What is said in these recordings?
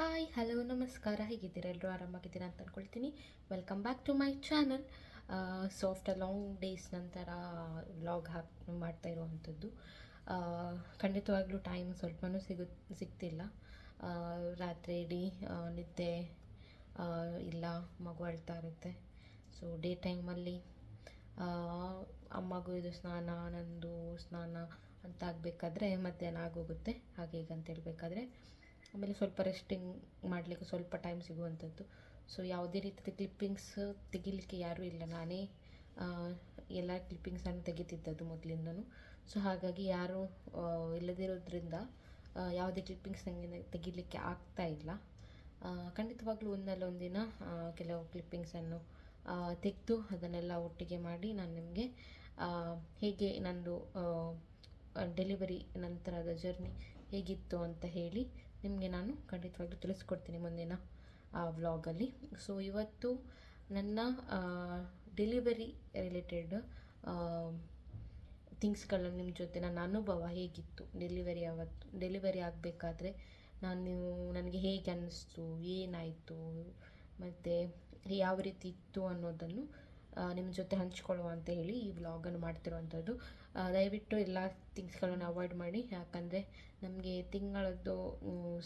Hi, hello, ನಮಸ್ಕಾರ. ಹೇಗಿದ್ದೀರ? ಎಲ್ಲರೂ ಆರಾಮಾಗಿದ್ದೀರಾ ಅಂತ ಅಂದ್ಕೊಳ್ತೀನಿ welcome back to my channel so after long days ನಂತರ ವ್ಲಾಗ್ ಹಾಕ್, ಮಾಡ್ತಾ ಇರುವಂಥದ್ದು ಖಂಡಿತವಾಗ್ಲೂ ಟೈಮ್ ಸ್ವಲ್ಪನೂ ಸಿಗು, ಸಿಗ್ತಿಲ್ಲ. ರಾತ್ರಿ ಇಡೀ ನಿದ್ದೆ ಇಲ್ಲ, ಮಗು ಅಳ್ತಾ ಇರುತ್ತೆ. ಸೊ ಡೇ ಟೈಮಲ್ಲಿ ಅಮ್ಮಗೂ ಇದು ಸ್ನಾನ, ನಂದು ಸ್ನಾನ ಅಂತ ಆಗಬೇಕಾದ್ರೆ ಮಧ್ಯಾಹ್ನ ಆಗೋಗುತ್ತೆ. ಹಾಗೆ ಹೇಗಂತ ಹೇಳ್ಬೇಕಾದ್ರೆ ಆಮೇಲೆ ಸ್ವಲ್ಪ ರೆಸ್ಟಿಂಗ್ ಮಾಡಲಿಕ್ಕೆ ಸ್ವಲ್ಪ ಟೈಮ್ ಸಿಗುವಂಥದ್ದು ಸೊ ಯಾವುದೇ ರೀತಿಯ ಕ್ಲಿಪ್ಪಿಂಗ್ಸ್ ತೆಗಿಲಿಕ್ಕೆ ಯಾರೂ ಇಲ್ಲ. ನಾನೇ ಎಲ್ಲ ಕ್ಲಿಪ್ಪಿಂಗ್ಸನ್ನು ತೆಗಿತಿದ್ದದ್ದು ಮೊದಲಿಂದನೂ. ಸೊ ಹಾಗಾಗಿ ಯಾರೂ ಇಲ್ಲದಿರೋದ್ರಿಂದ ಯಾವುದೇ ಕ್ಲಿಪ್ಪಿಂಗ್ಸ್ ನನಗೆ ತೆಗಿಲಿಕ್ಕೆ ಆಗ್ತಾ ಇಲ್ಲ. ಖಂಡಿತವಾಗ್ಲೂ ಒಂದಲ್ಲ ಒಂದಿನ ಆ, ಕೆಲವು ಕ್ಲಿಪ್ಪಿಂಗ್ಸನ್ನು ತೆಗೆದು ಅದನ್ನೆಲ್ಲ ಒಟ್ಟಿಗೆ ಮಾಡಿ ನಾನು ನಿಮಗೆ ಹೇಗೆ ನಂದು ಡೆಲಿವರಿ ನಂತರದ ಜರ್ನಿ ಹೇಗಿತ್ತು ಅಂತ ಹೇಳಿ ನಿಮಗೆ ನಾನು ಖಂಡಿತವಾಗ್ಲೂ ತಿಳಿಸ್ಕೊಡ್ತೀನಿ ಮುಂದಿನ ವ್ಲಾಗಲ್ಲಿ. ಸೊ ಇವತ್ತು ನನ್ನ ಡೆಲಿವರಿ ರಿಲೇಟೆಡ್ ಥಿಂಗ್ಸ್ಗಳನ್ನು ನಿಮ್ಮ ಜೊತೆ ನನ್ನ ಅನುಭವ ಹೇಗಿತ್ತು? ಡೆಲಿವರಿ ಅವತ್ತು ಡೆಲಿವರಿ ಆಗಬೇಕಾದ್ರೆ ನಾನು ನನಗೆ ಹೇಗೆ ಅನ್ನಿಸ್ತು ಏನಾಯಿತು? ಮತ್ತು ಯಾವ ರೀತಿ ಇತ್ತು ಅನ್ನೋದನ್ನು ನಿಮ್ಮ ಜೊತೆ ಹಂಚ್ಕೊಳ್ಳುವ ಅಂತ ಹೇಳಿ ಈ ವ್ಲಾಗನ್ನು ಮಾಡ್ತಿರುವಂಥದ್ದು. ದಯವಿಟ್ಟು ಎಲ್ಲ ಥಿಂಗ್ಸ್ಗಳನ್ನು ಅವಾಯ್ಡ್ ಮಾಡಿ. ಯಾಕಂದರೆ ನಮಗೆ ತಿಂಗಳದ್ದು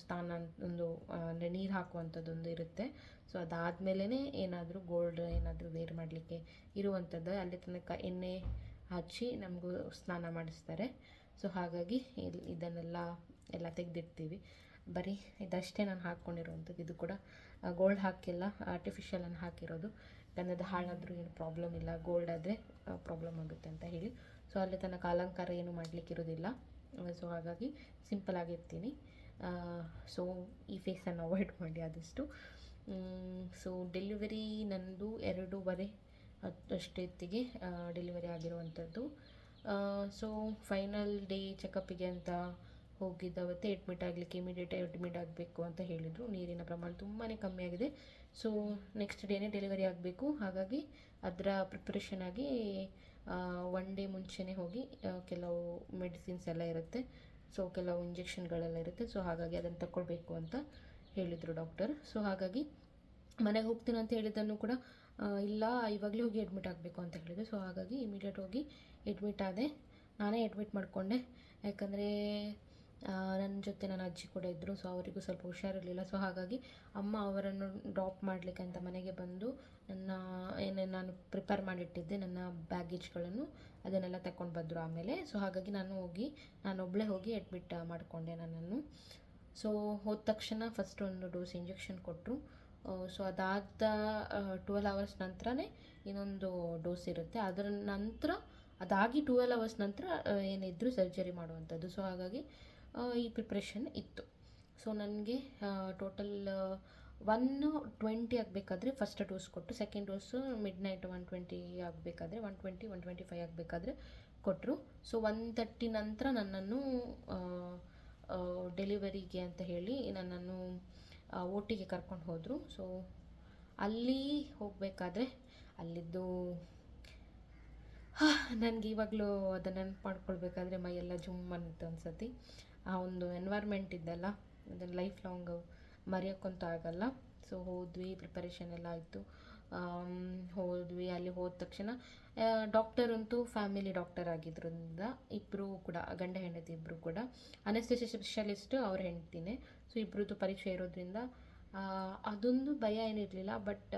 ಸ್ಥಾನ ಒಂದು ಅಂದರೆ ನೀರು ಹಾಕುವಂಥದ್ದೊಂದು ಇರುತ್ತೆ. ಸೊ ಅದಾದಮೇಲೆ ಏನಾದರೂ ಗೋಲ್ಡ್ ಏನಾದರೂ ವೇರ್ ಮಾಡಲಿಕ್ಕೆ ಇರುವಂಥದ್ದು ಅಲ್ಲಿ ತನಕ ಎಣ್ಣೆ ಹಚ್ಚಿ ನಮಗೂ ಸ್ನಾನ ಮಾಡಿಸ್ತಾರೆ. ಸೊ ಹಾಗಾಗಿ ಇಲ್ಲಿ ಇದನ್ನೆಲ್ಲ ಎಲ್ಲ ತೆಗೆದಿಡ್ತೀವಿ. ಬರೀ ಇದಷ್ಟೇ ನಾನು ಹಾಕ್ಕೊಂಡಿರುವಂಥದ್ದು ಇದು ಕೂಡ ಗೋಲ್ಡ್ ಹಾಕಿಲ್ಲ ಆರ್ಟಿಫಿಷಿಯಲನ್ನು ಹಾಕಿರೋದು. ಯಾಕಂದರೆ ಅದು ಹಾಳಾದರೂ ಏನು ಪ್ರಾಬ್ಲಮ್ ಇಲ್ಲ. ಗೋಲ್ಡ್ ಆದರೆ ಪ್ರಾಬ್ಲಮ್ ಆಗುತ್ತೆ ಅಂತ ಹೇಳಿ. ಸೊ ಅಲ್ಲಿ ತನಕ ಅಲಂಕಾರ ಏನು ಮಾಡಲಿಕ್ಕೆ ಇರೋದಿಲ್ಲ ಸೊ ಹಾಗಾಗಿ ಸಿಂಪಲ್ ಆಗಿರ್ತೀನಿ ಸೊ ಈ ಫೇಸನ್ನು ಅವಾಯ್ಡ್ ಮಾಡಿ ಆದಷ್ಟು. ಸೊ ಡೆಲಿವರಿ ನಂದು ಎರಡೂವರೆ ಅಷ್ಟೊತ್ತಿಗೆ ಡೆಲಿವರಿ ಆಗಿರುವಂಥದ್ದು ಸೊ ಫೈನಲ್ ಡೇ ಚೆಕಪ್ಪಿಗೆ ಅಂತ ಹೋಗಿದ್ದವತ್ತೇ ಅಡ್ಮಿಟ್ ಆಗಲಿಕ್ಕೆ ಇಮಿಡಿಯೇಟ್ ಅಡ್ಮಿಟ್ ಆಗಬೇಕು ಅಂತ ಹೇಳಿದರು. ನೀರಿನ ಪ್ರಮಾಣ ತುಂಬಾ ಕಮ್ಮಿ ಆಗಿದೆ. ಸೊ ನೆಕ್ಸ್ಟ್ ಡೇನೇ ಡೆಲಿವರಿ ಆಗಬೇಕು. ಹಾಗಾಗಿ ಅದರ ಪ್ರಿಪ್ರೇಷನ್ ಆಗಿ ಒನ್ ಡೇ ಮುಂಚೆನೇ ಹೋಗಿ ಕೆಲವು ಮೆಡಿಸಿನ್ಸ್ ಎಲ್ಲ ಇರುತ್ತೆ. ಸೊ ಕೆಲವು ಇಂಜೆಕ್ಷನ್ಗಳೆಲ್ಲ ಇರುತ್ತೆ. ಸೊ ಹಾಗಾಗಿ ಅದನ್ನು ತಗೊಳ್ಬೇಕು ಅಂತ ಹೇಳಿದರು ಡಾಕ್ಟರ್ ಸೊ ಹಾಗಾಗಿ ಮನೆಗೆ ಹೋಗ್ತೀನಿ ಅಂತ ಹೇಳಿದ್ದನ್ನು ಕೂಡ ಇಲ್ಲ, ಇವಾಗಲೇ ಹೋಗಿ ಅಡ್ಮಿಟ್ ಆಗಬೇಕು ಅಂತ ಹೇಳಿದ್ರು. ಸೊ ಹಾಗಾಗಿ ಇಮಿಡಿಯೇಟ್ ಹೋಗಿ ಅಡ್ಮಿಟ್ ಆದೆ. ನಾನೇ ಅಡ್ಮಿಟ್ ಮಾಡಿಕೊಂಡೆ. ಯಾಕಂದರೆ ನನ್ನ ಜೊತೆ ನನ್ನ ಅಜ್ಜಿ ಕೂಡ ಇದ್ದರು ಸೊ ಅವರಿಗೂ ಸ್ವಲ್ಪ ಹುಷಾರಿರಲಿಲ್ಲ. ಸೊ ಹಾಗಾಗಿ ಅಮ್ಮ ಅವರನ್ನು ಡ್ರಾಪ್ ಮಾಡಲಿಕ್ಕೆ ಅಂತ ಮನೆಗೆ ಬಂದು ನನ್ನ, ಏನೇ ನಾನು ಪ್ರಿಪೇರ್ ಮಾಡಿಟ್ಟಿದ್ದೆ ನನ್ನ ಬ್ಯಾಗೇಜ್ಗಳನ್ನು ಅದನ್ನೆಲ್ಲ ತಗೊಂಡು ಬಂದರು ಆಮೇಲೆ. ಸೊ ಹಾಗಾಗಿ ನಾನು ಹೋಗಿ, ನಾನು ಒಬ್ಬಳೇ ಹೋಗಿ ಅಡ್ಮಿಟ್ ಮಾಡಿಕೊಂಡೆ ನನ್ನನ್ನು. ಸೊ ಹೋದ ತಕ್ಷಣ ಫಸ್ಟ್ ಒಂದು ಡೋಸ್ ಇಂಜೆಕ್ಷನ್ ಕೊಟ್ಟರು ಸೊ ಅದಾದ ಟ್ವೆಲ್ ಅವರ್ಸ್ ನಂತರನೇ ಇನ್ನೊಂದು ಡೋಸ್ ಇರುತ್ತೆ. ಅದರ ನಂತರ, ಅದಾಗಿ ಟ್ವೆಲ್ ಅವರ್ಸ್ ನಂತರ ಏನಿದ್ರು ಸರ್ಜರಿ ಮಾಡುವಂಥದ್ದು. ಸೊ ಹಾಗಾಗಿ ಈ ಪ್ರಿಪ್ರೇಷನ್ ಇತ್ತು. ಸೊ ನನಗೆ ಟೋಟಲ್ ಒನ್ ಟ್ವೆಂಟಿ ಆಗಬೇಕಾದ್ರೆ ಫಸ್ಟ್ ಡೋಸ್ ಕೊಟ್ಟು second dose midnight one twenty ಆಗಬೇಕಾದ್ರೆ one twenty one twenty five ಆಗಬೇಕಾದ್ರೆ ಕೊಟ್ಟರು ಸೊ ಒನ್ ತರ್ಟಿ ನಂತರ ನನ್ನನ್ನು ಡೆಲಿವರಿಗೆ ಅಂತ ಹೇಳಿ ನನ್ನನ್ನು ಓಟಿಗೆ ಕರ್ಕೊಂಡು ಹೋದರು. ಸೊ ಅಲ್ಲಿ ಹೋಗಬೇಕಾದ್ರೆ ಅಲ್ಲಿದ್ದು ನನಗೆ ಇವಾಗಲೂ ಅದನ್ನು ನೆನಪು ಮಾಡ್ಕೊಳ್ಬೇಕಾದ್ರೆ ಮೈಯೆಲ್ಲ ಜುಮ್ ಅನ್ನುತ್ತೆ ಅನ್ಸತಿ ಆ ಒಂದು ಎನ್ವೈರ್ಮೆಂಟ್ ಇದ್ದಲ್ಲ, ಅದನ್ನು ಲೈಫ್ ಲಾಂಗ್ ಮರೆಯೋಕ್ಕಂತೂ ಆಗಲ್ಲ. ಸೊ ಹೋದ್ವಿ ಪ್ರಿಪರೇಷನ್ ಎಲ್ಲ ಆಯಿತು. ಹೋದ್ವಿ, ಅಲ್ಲಿ ಹೋದ ತಕ್ಷಣ ಡಾಕ್ಟರ್ ಅಂತೂ ಫ್ಯಾಮಿಲಿ ಡಾಕ್ಟರ್ ಆಗಿದ್ದರಿಂದ ಇಬ್ಬರು ಕೂಡ, ಗಂಡ ಹೆಂಡತಿ ಇಬ್ಬರು ಕೂಡ ಅನೆಸ್ಥೆಸಿ ಸ್ಪೆಷಲಿಸ್ಟ್ ಅವ್ರ ಹೆಂಡ್ತಿನೇ. ಸೊ ಇಬ್ಬರದ್ದು ಪರೀಕ್ಷೆ ಇರೋದ್ರಿಂದ ಅದೊಂದು ಭಯ ಏನಿರಲಿಲ್ಲ ಬಟ್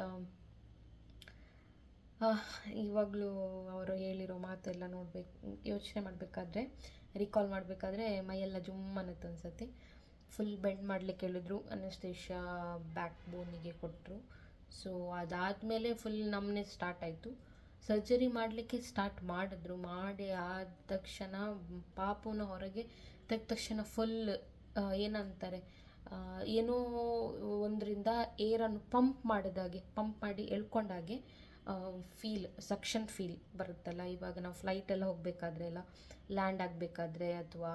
ಇವಾಗಲೂ ಅವರು ಹೇಳಿರೋ ಮಾತೆಲ್ಲ ನೋಡ್ಬೇಕು, ಯೋಚನೆ ಮಾಡಬೇಕಾದ್ರೆ ರಿಕಾಲ್ ಮಾಡಬೇಕಾದ್ರೆ ಮೈಯೆಲ್ಲ ಜುಮ್ ಅನ್ನತ್ತೆ ಅನ್ಸತ್ತೆ. ಫುಲ್ ಬೆಂಡ್ ಮಾಡಲಿಕ್ಕೆ ಹೇಳಿದ್ರು ಅನಸ್ತೇಶ ಬ್ಯಾಕ್ ಬೋನಿಗೆ ಕೊಟ್ಟರು ಸೊ ಅದಾದಮೇಲೆ ಫುಲ್ ನಮ್ಮನೆ ಸ್ಟಾರ್ಟ್ ಆಯಿತು. ಸರ್ಜರಿ ಮಾಡಲಿಕ್ಕೆ ಸ್ಟಾರ್ಟ್ ಮಾಡಿದ್ರು. ಮಾಡಿ ಆದ ತಕ್ಷಣ ಪಾಪುನ ಹೊರಗೆ ತೆಗ್ದ ತಕ್ಷಣ ಫುಲ್ ಏನಂತಾರೆ ಏನೋ ಒಂದರಿಂದ ಏರನ್ನು ಪಂಪ್ ಮಾಡಿದಾಗೆ ಪಂಪ್ ಮಾಡಿ ಎಳ್ಕೊಂಡಾಗೆ ಫೀಲ್ ಸಕ್ಷನ್ ಫೀಲ್ ಬರುತ್ತಲ್ಲ, ಇವಾಗ ನಾವು ಫ್ಲೈಟೆಲ್ಲ ಹೋಗಬೇಕಾದ್ರೆ ಎಲ್ಲ ಲ್ಯಾಂಡ್ ಆಗಬೇಕಾದ್ರೆ ಅಥವಾ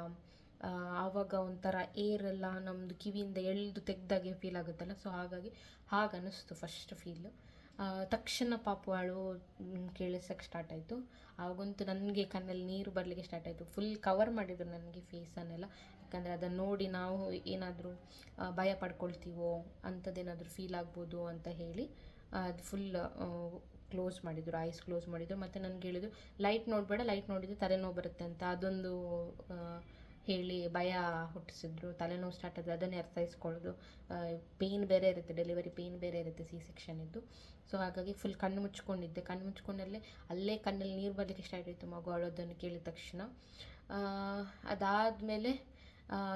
ಆವಾಗ ಒಂಥರ ಏರೆಲ್ಲ ನಮ್ಮದು ಕಿವಿಯಿಂದ ಎಳೆದು ತೆಗ್ದಾಗೆ ಫೀಲ್ ಆಗುತ್ತಲ್ಲ ಸೊ ಹಾಗಾಗಿ ಹಾಗೆ ಅನ್ನಿಸ್ತು ಫಸ್ಟ್ ಫೀಲ್ ತಕ್ಷಣ ಪಾಪು ಅಳು ಕೇಳಿಸೋಕ್ಕೆ ಸ್ಟಾರ್ಟ್ ಆಯಿತು. ಆವಾಗಂತೂ ನನಗೆ ಕಣ್ಣಲ್ಲಿ ನೀರು ಬರಲಿಕ್ಕೆ ಸ್ಟಾರ್ಟ್ ಆಯಿತು. ಫುಲ್ ಕವರ್ ಮಾಡಿದ್ರು ನನಗೆ ಫೇಸನ್ನೆಲ್ಲ ಯಾಕಂದರೆ ಅದನ್ನು ನೋಡಿ ನಾವು ಏನಾದರೂ ಭಯ ಪಡ್ಕೊಳ್ತೀವೋ ಅಂಥದ್ದೇನಾದರೂ ಫೀಲ್ ಆಗ್ಬೋದು ಅಂತ ಹೇಳಿ, ಅದು ಫುಲ್ ಕ್ಲೋಸ್ ಮಾಡಿದರು ಐಸ್ ಕ್ಲೋಸ್ ಮಾಡಿದರು. ಮತ್ತು ನನಗೆ ಹೇಳಿದ್ರು ಲೈಟ್ ನೋಡಬೇಡ ಲೈಟ್ ನೋಡಿದರೆ ತಲೆನೋವು ಬರುತ್ತೆ ಅಂತ. ಅದೊಂದು ಹೇಳಿ ಭಯ ಹುಟ್ಟಿಸಿದ್ರು, ತಲೆನೋವು ಸ್ಟಾರ್ಟ್ ಆದರೆ ಅದನ್ನೇ ಅರ್ಥೈಸ್ಕೊಳ್ಳೋದು. ಪೇಯ್ನ್ ಬೇರೆ ಇರುತ್ತೆ ಡೆಲಿವರಿ ಪೇಯ್ನ್ ಬೇರೆ ಇರುತ್ತೆ ಸಿ ಸೆಕ್ಷನ್ ಇದ್ದು ಸೊ ಹಾಗಾಗಿ ಫುಲ್ ಕಣ್ಣು ಮುಚ್ಕೊಂಡಿದ್ದೆ. ಕಣ್ಣು ಮುಚ್ಕೊಂಡಲ್ಲೇ ಅಲ್ಲೇ ಕಣ್ಣಲ್ಲಿ ನೀರು ಬರಲಿಕ್ಕೆ ಸ್ಟಾರ್ಟ್ ಆಯಿತು ಮಗು ಅಳೋದನ್ನು ಕೇಳಿದ ತಕ್ಷಣ. ಅದಾದಮೇಲೆ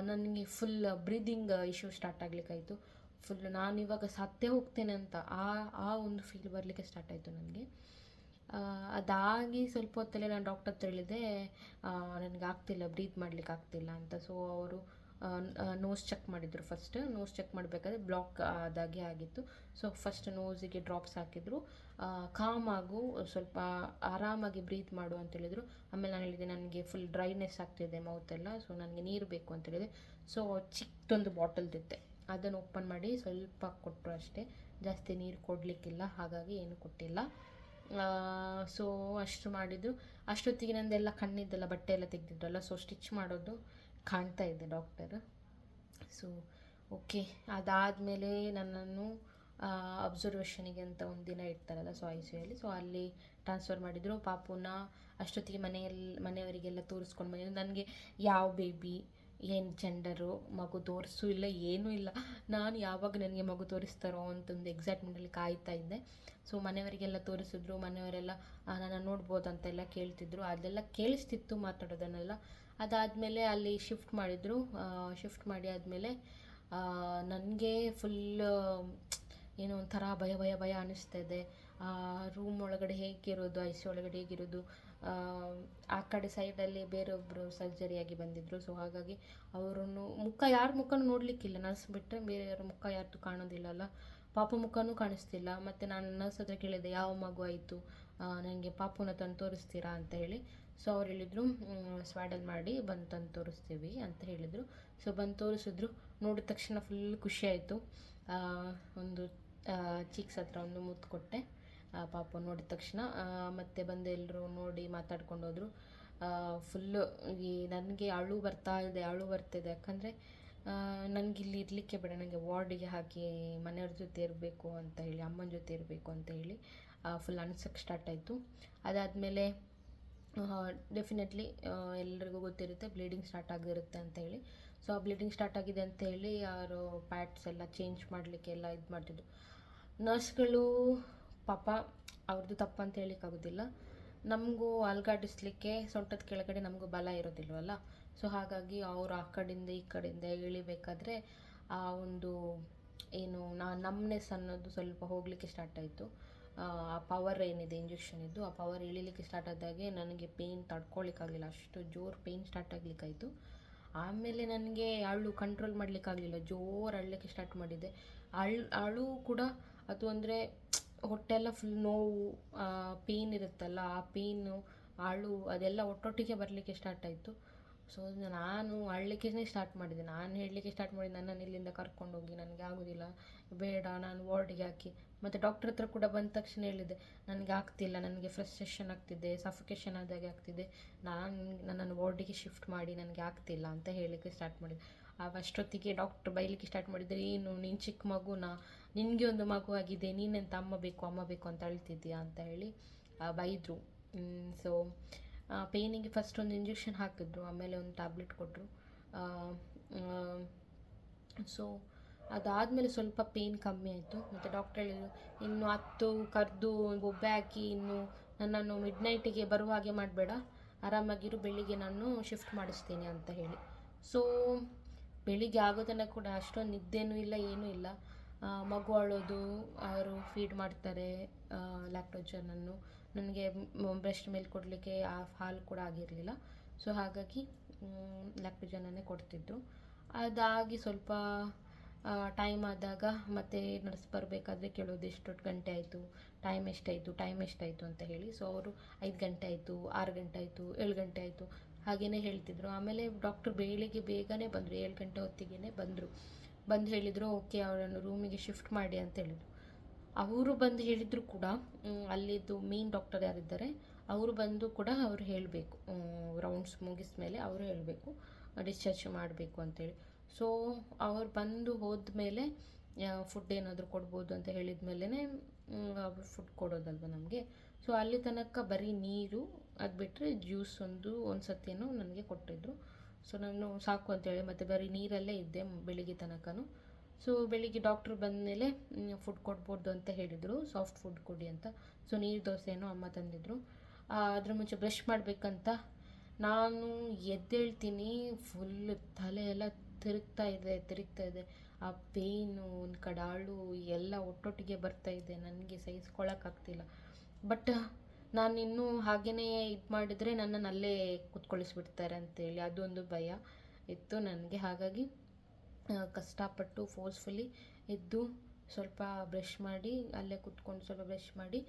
ನನಗೆ ಫುಲ್ ಬ್ರೀದಿಂಗ್ ಇಶ್ಯೂ ಸ್ಟಾರ್ಟ್ ಆಗಲಿಕ್ಕಾಯಿತು. ಫುಲ್ ನಾನು ಇವಾಗ ಸತ್ತೇ ಹೋಗ್ತೇನೆ ಅಂತ ಆ ಆ ಒಂದು ಫೀಲ್ ಬರಲಿಕ್ಕೆ ಸ್ಟಾರ್ಟ್ ಆಯಿತು ನನಗೆ. ಅದಾಗಿ ಸ್ವಲ್ಪ ಹೊತ್ತಲ್ಲೇ ನಾನು ಡಾಕ್ಟರ್ ಹತ್ರ ಹೇಳಿದೆ ನನಗೆ ಆಗ್ತಿಲ್ಲ ಬ್ರೀತ್ ಮಾಡ್ಲಿಕ್ಕೆ ಆಗ್ತಿಲ್ಲ ಅಂತ. ಸೊ ಅವರು ನೋಸ್ ಚೆಕ್ ಮಾಡಿದರು ಫಸ್ಟ್ ನೋಸ್ ಚೆಕ್ ಮಾಡಬೇಕಾದ್ರೆ ಬ್ಲಾಕ್ ಆದಾಗೆ ಆಗಿತ್ತು. ಸೊ ಫಸ್ಟ್ ನೋಸಿಗೆ ಡ್ರಾಪ್ಸ್ ಹಾಕಿದ್ರು. ಕಾಮ್ ಆಗು, ಸ್ವಲ್ಪ ಆರಾಮಾಗಿ ಬ್ರೀತ್ ಮಾಡು ಅಂತ ಹೇಳಿದರು. ಆಮೇಲೆ ನಾನು ಹೇಳಿದೆ, ನನಗೆ ಫುಲ್ ಡ್ರೈನೆಸ್ ಆಗ್ತಿದೆ ಮೌತ್ ಎಲ್ಲ ಸೊ ನನಗೆ ನೀರು ಬೇಕು ಅಂತ ಹೇಳಿದೆ. ಸೊ ಚಿಕ್ಕದೊಂದು ಬಾಟಲ್ದಿತ್ತೆ ಅದನ್ನು ಓಪನ್ ಮಾಡಿ ಸ್ವಲ್ಪ ಕೊಟ್ಟರು ಅಷ್ಟೇ. ಜಾಸ್ತಿ ನೀರು ಕೊಡಲಿಕ್ಕಿಲ್ಲ, ಹಾಗಾಗಿ ಏನು ಕೊಟ್ಟಿಲ್ಲ. ಸೊ ಅಷ್ಟು ಮಾಡಿದ್ದು. ಅಷ್ಟೊತ್ತಿಗೆ ನಂದೆಲ್ಲ ಕಣ್ಣಿದ್ದೆಲ್ಲ ಬಟ್ಟೆ ಎಲ್ಲ ತೆಗೆದಿದ್ರಲ್ಲ ಸೊ ಸ್ಟಿಚ್ ಮಾಡೋದು ಕಾಣ್ತಾ ಇದ್ದೆ ಡಾಕ್ಟರ್ ಸೊ ಓಕೆ ಅದಾದಮೇಲೆ ನನ್ನನ್ನು ಅಬ್ಸರ್ವೇಷನಿಗೆ ಅಂತ ಒಂದು ದಿನ ಇಡ್ತಾರಲ್ಲ ಸೊ ಐ ಸಿ ಯುಯಲ್ಲಿ ಸೊ ಅಲ್ಲಿ ಟ್ರಾನ್ಸ್ಫರ್ ಮಾಡಿದರು. ಪಾಪುನ ಅಷ್ಟೊತ್ತಿಗೆ ಮನೆಯಲ್ಲಿ ಮನೆಯವರಿಗೆಲ್ಲ ತೋರಿಸ್ಕೊಂಡು ಬಂದಿದ್ದು ನನಗೆ ಯಾವ ಬೇಬಿ ಏನು ಜೆಂಡರು ಮಗು ತೋರಿಸು ಇಲ್ಲ, ಏನೂ ಇಲ್ಲ. ನಾನು ಯಾವಾಗ ನನಗೆ ಮಗು ತೋರಿಸ್ತಾರೋ ಅಂತ ಒಂದು ಎಕ್ಸೈಟ್ಮೆಂಟಲ್ಲಿ ಕಾಯ್ತಾ ಇದ್ದೆ. ಸೊ ಮನೆಯವರಿಗೆಲ್ಲ ತೋರಿಸಿದ್ರು, ಮನೆಯವರೆಲ್ಲ ನಾನು ನೋಡ್ಬೋದು ಅಂತೆಲ್ಲ ಕೇಳ್ತಿದ್ರು. ಅದೆಲ್ಲ ಕೇಳಿಸ್ತಿತ್ತು ಮಾತಾಡೋದನ್ನೆಲ್ಲ. ಅದಾದಮೇಲೆ ಅಲ್ಲಿ ಶಿಫ್ಟ್ ಮಾಡಿದರು. ಶಿಫ್ಟ್ ಮಾಡಿ ಆದಮೇಲೆ ನನಗೆ ಫುಲ್ ಏನೋ ಒಂಥರ ಭಯ ಭಯ ಭಯ ಅನ್ನಿಸ್ತಾ ಇದೆ. ರೂಮ್ ಒಳಗಡೆ ಹೇಗಿರೋದು ಐ ಸಿ ಒಳಗಡೆ ಹೇಗಿರೋದು ಆ ಕಡೆ ಸೈಡಲ್ಲಿ ಬೇರೊಬ್ಬರು ಸರ್ಜರಿಯಾಗಿ ಬಂದಿದ್ದರು ಸೊ ಹಾಗಾಗಿ ಅವರನ್ನು ಮುಖ, ಯಾರ ಮುಖನೂ ನೋಡಲಿಕ್ಕಿಲ್ಲ. ನರ್ಸ್ ಬಿಟ್ಟರೆ ಬೇರೆಯವರ ಮುಖ ಯಾರದ್ದು ಕಾಣೋದಿಲ್ಲ ಅಲ್ಲ? ಪಾಪ ಮುಖನೂ ಕಾಣಿಸ್ತಿಲ್ಲ. ಮತ್ತು ನಾನು ನರ್ಸ್ ಹತ್ರ ಕೇಳಿದೆ, ಯಾವ ಮಗು ಆಯಿತು? ನನಗೆ ಪಾಪುನ ತಂದು ತೋರಿಸ್ತೀರಾ? ಅಂತ ಹೇಳಿ. ಸೊ ಅವ್ರು ಹೇಳಿದರು ಸ್ವಾಡಲ್ ಮಾಡಿ ಬಂದು ತಂದು ತೋರಿಸ್ತೀವಿ ಅಂತ ಹೇಳಿದರು. ಸೊ ಬಂದು ತೋರಿಸಿದ್ರು. ನೋಡಿದ ತಕ್ಷಣ ಫುಲ್ ಖುಷಿ ಆಯಿತು. ಒಂದು ಚೀಕ್ಸ್ ಹತ್ರ ಒಂದು ಮುತ್ತು ಕೊಟ್ಟೆ ಪಾಪ ನೋಡಿದ ತಕ್ಷಣ ಮತ್ತೆ ಬಂದು ಎಲ್ಲರೂ ನೋಡಿ ಮಾತಾಡ್ಕೊಂಡು ಹೋದರು. ಫುಲ್ಲು ಈ ನನಗೆ ಅಳು ಬರ್ತಾ ಇದೆ, ಅಳು ಬರ್ತಿದೆ. ಯಾಕಂದರೆ ನನಗೆ ಇಲ್ಲಿ ಇರಲಿಕ್ಕೆ ಬೇಡ. ನನಗೆ ವಾರ್ಡಿಗೆ ಹಾಕಿ ಮನೆಯವ್ರ ಜೊತೆ ಇರಬೇಕು ಅಂತ ಹೇಳಿ, ಅಮ್ಮನ ಜೊತೆ ಇರಬೇಕು ಅಂತ ಹೇಳಿ ಫುಲ್ ಅನ್ಸಕ್ಕೆ ಸ್ಟಾರ್ಟ್ ಆಯಿತು. ಅದಾದಮೇಲೆ ಡೆಫಿನೆಟ್ಲಿ ಎಲ್ರಿಗೂ ಗೊತ್ತಿರುತ್ತೆ ಬ್ಲೀಡಿಂಗ್ ಸ್ಟಾರ್ಟ್ ಆಗಿರುತ್ತೆ ಅಂತ ಹೇಳಿ. ಸೊ ಆ ಬ್ಲೀಡಿಂಗ್ ಸ್ಟಾರ್ಟ್ ಆಗಿದೆ ಅಂತ ಹೇಳಿ, ಯಾರು ಪ್ಯಾಟ್ಸ್ ಎಲ್ಲ ಚೇಂಜ್ ಮಾಡಲಿಕ್ಕೆ ಎಲ್ಲ ಇದು ಮಾಡ್ತಿದ್ರು. ನರ್ಸ್ಗಳು ಪಾಪ ಅವ್ರದ್ದು ತಪ್ಪು ಅಂತ ಹೇಳಲಿಕ್ಕಾಗೋದಿಲ್ಲ. ನಮಗೂ ಅಲ್ಗಾಡಿಸ್ಲಿಕ್ಕೆ ಸೊಂಟದ ಕೆಳಗಡೆ ನಮಗೂ ಬಲ ಇರೋದಿಲ್ವಲ್ಲ? ಸೊ ಹಾಗಾಗಿ ಅವರು ಆ ಕಡೆಯಿಂದ ಈ ಕಡೆಯಿಂದ ಇಳಿಬೇಕಾದ್ರೆ ಆ ಒಂದು ಏನು ನಾ, ನಮ್ನೆಸ್ ಅನ್ನೋದು ಸ್ವಲ್ಪ ಹೋಗಲಿಕ್ಕೆ ಸ್ಟಾರ್ಟ್ ಆಯಿತು. ಆ ಪವರ್ ಏನಿದೆ ಇಂಜೆಕ್ಷನ್ ಇದ್ದು ಆ ಪವರ್ ಇಳಿಲಿಕ್ಕೆ ಸ್ಟಾರ್ಟ್ ಆದಾಗೆ ನನಗೆ ಪೇಯ್ನ್ ತಡ್ಕೊಳಿಕ್ಕಾಗಲಿಲ್ಲ ಅಷ್ಟು ಜೋರು ಪೇಯ್ನ್ ಸ್ಟಾರ್ಟ್ ಆಗಲಿಕ್ಕಾಯಿತು. ಆಮೇಲೆ ನನಗೆ ಅಳು ಕಂಟ್ರೋಲ್ ಮಾಡಲಿಕ್ಕಾಗಲಿಲ್ಲ. ಜೋರು ಅಳಲಿಕ್ಕೆ ಸ್ಟಾರ್ಟ್ ಮಾಡಿದೆ. ಅಳು ಅಳು ಕೂಡ, ಅದು ಅಂದರೆ ಹೊಟ್ಟೆಲ್ಲ ಫುಲ್ ನೋವು ಪೇಯ್ನ್ ಇರುತ್ತಲ್ಲ, ಆ ಪೇಯ್ನು ಅಳು ಅದೆಲ್ಲ ಒಟ್ಟೊಟ್ಟಿಗೆ ಬರಲಿಕ್ಕೆ ಸ್ಟಾರ್ಟ್ ಆಯಿತು. ಸೊ ನಾನು ಅಳ್ಲಿಕ್ಕೆ ಸ್ಟಾರ್ಟ್ ಮಾಡಿದೆ. ನಾನು ಹೇಳಲಿಕ್ಕೆ ಸ್ಟಾರ್ಟ್ ಮಾಡಿದೆ ನನ್ನನ್ನು ಇಲ್ಲಿಂದ ಕರ್ಕೊಂಡೋಗಿ, ನನಗೆ ಆಗೋದಿಲ್ಲ. ಬೇಡ, ನಾನು ವಾರ್ಡಿಗೆ ಹಾಕಿ. ಮತ್ತು ಡಾಕ್ಟ್ರ್ ಹತ್ರ ಕೂಡ ಬಂದ ತಕ್ಷಣ ಹೇಳಿದೆ, ನನಗೆ ಆಗ್ತಿಲ್ಲ, ನನಗೆ ಫ್ರಸ್ಟ್ರೇಷನ್ ಆಗ್ತಿದೆ ಸಫೊಕೇಷನ್ ಆದಾಗೆ ಆಗ್ತಿದೆ. ನಾನು ನನ್ನನ್ನು ವಾರ್ಡಿಗೆ ಶಿಫ್ಟ್ ಮಾಡಿ, ನನಗೆ ಆಗ್ತಿಲ್ಲ, ಅಂತ ಹೇಳಲಿಕ್ಕೆ ಸ್ಟಾರ್ಟ್ ಮಾಡಿದೆ. ಅವಷ್ಟೊತ್ತಿಗೆ ಡಾಕ್ಟ್ರ್ ಬೈಲಿಕ್ಕೆ ಸ್ಟಾರ್ಟ್ ಮಾಡಿದರೆ, ಏನು, ನೀನು ಚಿಕ್ಕ ಮಗುನ? ನಿನಗೆ ಒಂದು ಮಗು ಆಗಿದೆ, ನೀನೆಂತ ಅಮ್ಮ ಬೇಕು ಅಮ್ಮ ಬೇಕು ಅಂತ ಅಳ್ತಿದ್ದೀಯಾ? ಅಂತ ಹೇಳಿ ಬೈದರು. ಸೊ ಪೇಯ್ನಿಗೆ ಫಸ್ಟ್ ಒಂದು ಇಂಜೆಕ್ಷನ್ ಹಾಕಿದ್ರು, ಆಮೇಲೆ ಒಂದು ಟ್ಯಾಬ್ಲೆಟ್ ಕೊಟ್ಟರು ಸೊ ಅದಾದಮೇಲೆ ಸ್ವಲ್ಪ ಪೇಯ್ನ್ ಕಮ್ಮಿ ಆಯಿತು. ಮತ್ತು ಡಾಕ್ಟರ್ ಹೇಳಿದರು, ಇನ್ನು ಹತ್ತು ಕರೆದು ಬೊಬ್ಬೆ ಹಾಕಿ, ಇನ್ನು ನನ್ನನ್ನು ಮಿಡ್ ನೈಟಿಗೆ ಬರುವ ಹಾಗೆ ಮಾಡಬೇಡ. ಆರಾಮಾಗಿರು, ಬೆಳಿಗ್ಗೆ ನಾನು ಶಿಫ್ಟ್ ಮಾಡಿಸ್ತೀನಿ ಅಂತ ಹೇಳಿ. ಸೊ ಬೆಳಿಗ್ಗೆ ಆಗೋದನ್ನು ಕೂಡ ಅಷ್ಟೊಂದು ನಿದ್ದೆನೂ ಇಲ್ಲ, ಏನೂ ಇಲ್ಲ. ಮಗು ಅಳೋದು, ಅವರು ಫೀಡ್ ಮಾಡ್ತಾರೆ ಲ್ಯಾಕ್ಟೋಜನನ್ನು ನನಗೆ ಬ್ರೆಸ್ಟ್ ಮೇಲೆ ಕೊಡಲಿಕ್ಕೆ ಆ ಹಾಲು ಕೂಡ ಆಗಿರಲಿಲ್ಲ. ಸೊ ಹಾಗಾಗಿ ಲ್ಯಾಕ್ಟೋಜನನ್ನೇ ಕೊಡ್ತಿದ್ರು. ಅದಾಗಿ ಸ್ವಲ್ಪ ಟೈಮ್ ಆದಾಗ ಮತ್ತೆ ನರ್ಸ್ ಬರಬೇಕಾದ್ರೆ ಕೇಳೋದು ಎಷ್ಟು ಗಂಟೆ ಆಯಿತು ಟೈಮ್ ಎಷ್ಟಾಯಿತು ಟೈಮ್ ಎಷ್ಟಾಯಿತು ಅಂತ ಹೇಳಿ. ಸೊ ಅವರು ಐದು ಗಂಟೆ ಆಯಿತು, ಆರು ಗಂಟೆ ಆಯಿತು, ಏಳು ಗಂಟೆ ಆಯಿತು ಹಾಗೆಯೇ ಹೇಳ್ತಿದ್ರು. ಆಮೇಲೆ ಡಾಕ್ಟ್ರ್ ಬೆಳಿಗ್ಗೆ ಬೇಗನೆ ಬಂದರು, ಏಳು ಗಂಟೆ ಹೊತ್ತಿಗೆ ಬಂದರು. ಬಂದು ಹೇಳಿದರು ಓಕೆ ಅವರನ್ನು ರೂಮಿಗೆ ಶಿಫ್ಟ್ ಮಾಡಿ ಅಂತ ಹೇಳಿದರು. ಅವರು ಬಂದು ಹೇಳಿದ್ರು ಕೂಡ ಅಲ್ಲಿದ್ದು ಮೇನ್ ಡಾಕ್ಟರ್ ಯಾರಿದ್ದಾರೆ, ಅವರು ಬಂದು ಕೂಡ ಅವರು ಹೇಳಬೇಕು. ರೌಂಡ್ಸ್ ಮುಗಿದ ಮೇಲೆ ಅವರು ಹೇಳಬೇಕು ಡಿಸ್ಚಾರ್ಜ್ ಮಾಡಬೇಕು ಅಂತೇಳಿ ಸೊ ಅವ್ರು ಬಂದು ಹೋದ ಮೇಲೆ ಫುಡ್ ಏನಾದರೂ ಕೊಡ್ಬೋದು ಅಂತ ಹೇಳಿದ ಮೇಲೇ ಅವರು ಫುಡ್ ಕೊಡೋದಲ್ವ ನಮಗೆ. ಸೊ ಅಲ್ಲಿ ತನಕ ಬರೀ ನೀರು, ಅದು ಬಿಟ್ಟರೆ ಜ್ಯೂಸ್ ಒಂದು ಒಂದು ಸತಿಯನ್ನು ನನಗೆ ಕೊಟ್ಟಿದ್ದರು ಸೊ ನಾನು ಸಾಕು ಅಂತೇಳಿ ಮತ್ತು ಬರೀ ನೀರಲ್ಲೇ ಇದ್ದೆ ಬೆಳಿಗ್ಗೆ ತನಕನೂ. ಸೊ ಬೆಳಿಗ್ಗೆ ಡಾಕ್ಟ್ರು ಬಂದಮೇಲೆ ಫುಡ್ ಕೊಡ್ಬೋದು ಅಂತ ಹೇಳಿದರು ಸಾಫ್ಟ್ ಫುಡ್ ಕೊಡಿ ಅಂತ. ಸೊ ನೀರು ದೋಸೆನೋ ಅಮ್ಮ ತಂದಿದ್ದರು ಅದ್ರ ಮುಂಚೆ ಬ್ರಷ್ ಮಾಡಬೇಕಂತ ನಾನು ಎದ್ದೇಳ್ತೀನಿ ಫುಲ್ ತಲೆ ಎಲ್ಲ ತಿರುಗ್ತಾ ಇದೆ ತಿರುಗ್ತಾ ಇದೆ. ಆ ಪೇಯ್ನು ಒಂದು ಕಡಾಳು ಎಲ್ಲ ಒಟ್ಟೊಟ್ಟಿಗೆ ಬರ್ತಾ ಇದೆ. ನನಗೆ ಸಹಿಸ್ಕೊಳ್ಳೋಕ್ಕಾಗ್ತಿಲ್ಲ ಬಟ್ ನಾನು ಇನ್ನೂ ಹಾಗೆಯೇ ಇದು ಮಾಡಿದರೆ ನನ್ನನ್ನು ಅಲ್ಲೇ ಕುತ್ಕೊಳಿಸ್ಬಿಡ್ತಾರೆ ಅಂತೇಳಿ. ಅದೊಂದು ಭಯ. ಇತ್ತು ನನಗೆ. ಹಾಗಾಗಿ ಕಷ್ಟಪಟ್ಟು ಫೋರ್ಸ್ಫುಲಿ ಎದ್ದು ಸ್ವಲ್ಪ ಬ್ರಷ್ ಮಾಡಿ, ಅಲ್ಲೇ ಕುತ್ಕೊಂಡು ಸ್ವಲ್ಪ ಬ್ರಷ್ ಮಾಡಿ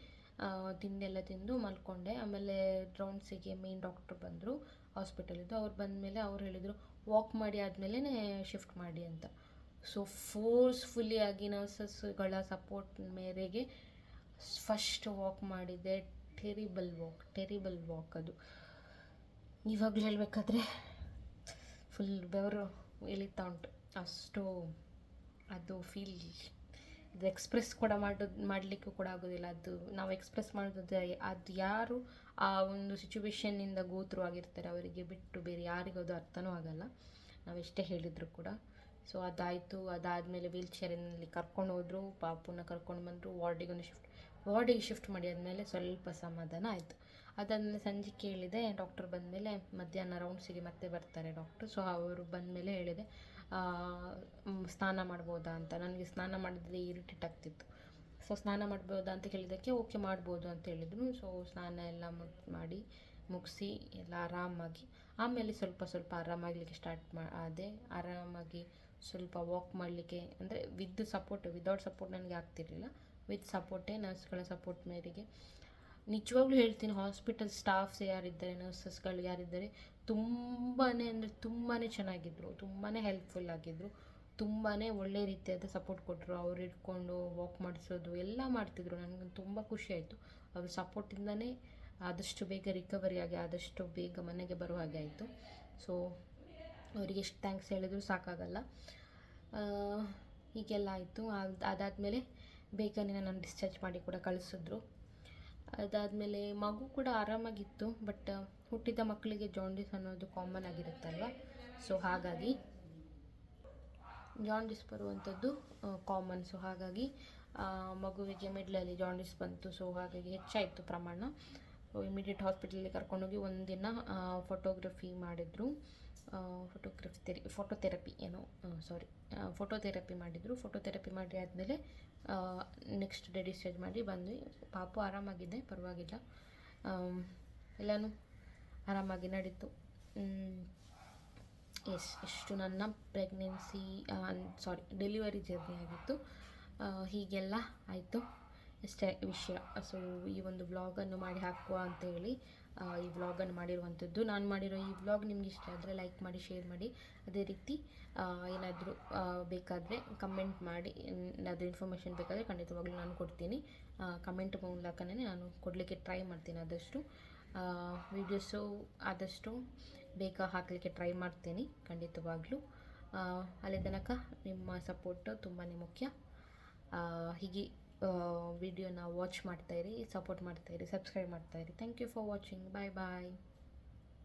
ತಿಂಡೆಲ್ಲ ತಿಂದು ಮಲ್ಕೊಂಡೆ. ಆಮೇಲೆ ರೌಂಡ್ಸಿಗೆ ಮೇನ್ ಡಾಕ್ಟ್ರು ಬಂದರು ಹಾಸ್ಪಿಟಲಿದ್ದು ಅವ್ರು ಬಂದಮೇಲೆ ಅವ್ರು ಹೇಳಿದರು ವಾಕ್ ಮಾಡಿ ಆದಮೇಲೆ ಶಿಫ್ಟ್ ಮಾಡಿ ಅಂತ. ಸೊ ಫೋರ್ಸ್ಫುಲ್ಲಿ ಆಗಿ ನರ್ಸಸ್ಗಳ ಸಪೋರ್ಟ್ ಮೇರೆಗೆ ಫಸ್ಟ್ ವಾಕ್ ಮಾಡಿದ್ದೆ. ಟೆರಿಬಲ್ ವಾಕ್ ಟೆರಿಬಲ್ ವಾಕ್ ಅದು. ಇವಾಗಲೂ ಹೇಳಬೇಕಾದ್ರೆ ಫುಲ್ ಬೆವರು ಎಳಿತಾ ಉಂಟು. ಅಷ್ಟು, ಅದು ಫೀಲ್ ಇದು ಎಕ್ಸ್ಪ್ರೆಸ್ ಕೂಡ ಮಾಡೋದು ಮಾಡಲಿಕ್ಕೂ ಕೂಡ ಆಗೋದಿಲ್ಲ. ಅದು ನಾವು ಎಕ್ಸ್ಪ್ರೆಸ್ ಮಾಡೋದು, ಅದು ಯಾರು ಆ ಒಂದು ಸಿಚುವೇಶನ್ನಿಂದ ಗೋತ್ರು ಆಗಿರ್ತಾರೆ, ಅವರಿಗೆ ಬಿಟ್ಟು ಬೇರೆ ಯಾರಿಗೂ ಅದು ಅರ್ಥನೂ ಆಗಲ್ಲ. ನಾವು ಎಷ್ಟೇ ಹೇಳಿದರೂ ಕೂಡ. ಸೊ ಅದಾಯಿತು, ಅದಾದಮೇಲೆ ವೀಲ್ ಚೇರಿನಲ್ಲಿ ಕರ್ಕೊಂಡು ಹೋದರು, ಪಾಪುನ ಕರ್ಕೊಂಡು ಬಂದರು ವಾರ್ಡಿಗೆ ಒಂದು ಶಿಫ್ಟ್ ವಾರ್ಡಿಗೆ ಶಿಫ್ಟ್ ಮಾಡಿ ಆದಮೇಲೆ ಸ್ವಲ್ಪ ಸಮಾಧಾನ ಆಯಿತು. ಅದಾದಮೇಲೆ ಸಂಜೆ ಕೇಳಿದೆ ಡಾಕ್ಟರ್ ಬಂದಮೇಲೆ ಮಧ್ಯಾಹ್ನ ರೌಂಡ್ಸಿಗೆ ಮತ್ತೆ ಬರ್ತಾರೆ ಡಾಕ್ಟ್ರು ಸೊ ಅವರು ಬಂದಮೇಲೆ ಹೇಳಿದೆ ಸ್ನಾನ ಮಾಡ್ಬೋದಾ ಅಂತ. ನನಗೆ ಸ್ನಾನ ಮಾಡಿದ್ರೆ ಇರಿಟೇಟ್ ಆಗ್ತಿತ್ತು. ಸೊ ಸ್ನಾನ ಮಾಡ್ಬೋದಾ ಅಂತ ಕೇಳಿದ್ದಕ್ಕೆ ಓಕೆ ಮಾಡ್ಬೋದು ಅಂತ ಹೇಳಿದರು. ಸೊ ಸ್ನಾನ ಎಲ್ಲ ಮಾಡಿ ಮುಗಿಸಿ ಎಲ್ಲ ಆರಾಮಾಗಿ, ಆಮೇಲೆ ಸ್ವಲ್ಪ ಸ್ವಲ್ಪ ಆರಾಮಾಗಲಿಕ್ಕೆ ಸ್ಟಾರ್ಟ್ ಮಾ ಅದೆ ಆರಾಮಾಗಿ ಸ್ವಲ್ಪ ವಾಕ್ ಮಾಡಲಿಕ್ಕೆ, ಅಂದರೆ ವಿತ್ ಸಪೋರ್ಟ್ ವಿದೌಟ್ ಸಪೋರ್ಟ್ ನನಗೆ ಆಗ್ತಿರಲಿಲ್ಲ. ವಿತ್ ಸಪೋರ್ಟೇ ನರ್ಸ್ಗಳ ಸಪೋರ್ಟ್ ಮೇರೆಗೆ. ನಿಜವಾಗ್ಲೂ ಹೇಳ್ತೀನಿ ಹಾಸ್ಪಿಟಲ್ ಸ್ಟಾಫ್ಸ್ ಯಾರಿದ್ದಾರೆ ನರ್ಸಸ್ಗಳು ಯಾರಿದ್ದಾರೆ ತುಂಬಾ ಅಂದರೆ ತುಂಬಾ ಚೆನ್ನಾಗಿದ್ದರು ತುಂಬಾ ಹೆಲ್ಪ್ಫುಲ್ ಆಗಿದ್ದರು ತುಂಬಾ ಒಳ್ಳೆ ರೀತಿಯಾದ ಸಪೋರ್ಟ್ ಕೊಟ್ಟರು ಅವ್ರು ಇಟ್ಕೊಂಡು ವಾಕ್ ಮಾಡಿಸೋದು ಎಲ್ಲ ಮಾಡ್ತಿದ್ರು. ನನಗೆ ತುಂಬ ಖುಷಿ ಆಯಿತು. ಅವ್ರ ಸಪೋರ್ಟಿಂದನೇ ಆದಷ್ಟು ಬೇಗ ರಿಕವರಿ ಆಗಿ, ಆದಷ್ಟು ಬೇಗ ಮನೆಗೆ ಬರೋ ಹಾಗೆ ಆಯಿತು. ಸೊ ಅವರಿಗೆ ಎಷ್ಟು ಥ್ಯಾಂಕ್ಸ್ ಹೇಳಿದ್ರು ಸಾಕಾಗಲ್ಲ. ಹೀಗೆಲ್ಲ ಆಯಿತು. ಅದಾದಮೇಲೆ ಬೇಗನೆ ನಾನು ಡಿಸ್ಚಾರ್ಜ್ ಮಾಡಿ ಕೂಡ ಕಳಿಸಿದ್ರು. ಅದಾದಮೇಲೆ ಮಗು ಕೂಡ ಆರಾಮಾಗಿತ್ತು ಬಟ್ ಹುಟ್ಟಿದ ಮಕ್ಕಳಿಗೆ ಜಾಂಡೀಸ್ ಅನ್ನೋದು ಕಾಮನ್ ಆಗಿರುತ್ತಲ್ವ? ಸೊ ಹಾಗಾಗಿ ಜಾಂಡಿಸ್ ಬರುವಂಥದ್ದು ಕಾಮನ್ ಸೊ ಹಾಗಾಗಿ ಮಗುವಿಗೆ ಮಿಡ್ಲಲ್ಲಿ ಜಾಂಡಿಸ್ ಬಂತು. ಸೊ ಹಾಗಾಗಿ ಹೆಚ್ಚಾಯಿತು ಪ್ರಮಾಣ. ಸೊ ಇಮಿಡಿಯೇಟ್ ಹಾಸ್ಪಿಟಲಿಗೆ ಕರ್ಕೊಂಡೋಗಿ ಒಂದಿನ ಫೋಟೋಗ್ರಫಿ ಮಾಡಿದರು. ಫೋಟೋಗ್ರಫಿ ತೆರಿ ಫೋಟೋಥೆರಪಿ ಏನೋ ಸಾರಿ ಫೋಟೋಥೆರಪಿ ಮಾಡಿದರು. ಫೋಟೋಥೆರಪಿ ಮಾಡಿ ಆದಮೇಲೆ ನೆಕ್ಸ್ಟ್ ಡೇ ಡಿಸ್ಚಾರ್ಜ್ ಮಾಡಿ ಬಂದ್ವಿ. ಪಾಪು ಆರಾಮಾಗಿದೆ, ಪರವಾಗಿಲ್ಲ. ಎಲ್ಲನೂ ಆರಾಮಾಗಿ ನಡೀತು. ಎಸ್, ಇಷ್ಟು ನನ್ನ ಪ್ರೆಗ್ನೆನ್ಸಿ ಸಾರಿ ಡೆಲಿವರಿ ಜರ್ನಿ ಆಗಿತ್ತು. ಹೀಗೆಲ್ಲ ಆಯಿತು. ಇಷ್ಟೇ ವಿಷಯ. ಸೊ ಈ ಒಂದು ವ್ಲಾಗನ್ನು ಮಾಡಿ ಹಾಕುವ ಅಂತ ಹೇಳಿ ಈ ವ್ಲಾಗನ್ನು ಮಾಡಿರುವಂಥದ್ದು. ನಾನು ಮಾಡಿರೋ ಈ ವ್ಲಾಗ್ ನಿಮ್ಗೆ ಇಷ್ಟ ಆದರೆ ಲೈಕ್ ಮಾಡಿ ಶೇರ್ ಮಾಡಿ. ಅದೇ ರೀತಿ ಏನಾದರೂ ಬೇಕಾದರೆ ಕಮೆಂಟ್ ಮಾಡಿ. ಏನಾದರೂ ಇನ್ಫಾರ್ಮೇಷನ್ ಬೇಕಾದರೆ ಖಂಡಿತವಾಗ್ಲೂ ನಾನು ಕೊಡ್ತೀನಿ. ಕಮೆಂಟ್ ಮೂಲಕನೇ ನಾನು ಕೊಡಲಿಕ್ಕೆ ಟ್ರೈ ಮಾಡ್ತೀನಿ ಆದಷ್ಟು. ವೀಡಿಯೋಸು ಆದಷ್ಟು ಬೇಗ ಹಾಕಲಿಕ್ಕೆ ಟ್ರೈ ಮಾಡ್ತೀನಿ, ಖಂಡಿತವಾಗ್ಲೂ. ಅಲ್ಲಿ ತನಕ ನಿಮ್ಮ ಸಪೋರ್ಟು ತುಂಬಾ ಮುಖ್ಯ. ಹೀಗೆ ವಿಡಿಯೋನ ವಾಚ್ ಮಾಡ್ತಾಯಿರಿ ಸಪೋರ್ಟ್ ಮಾಡ್ತಾಯಿರಿ subscribe ಮಾಡ್ತಾಯಿರಿ thank you for watching bye bye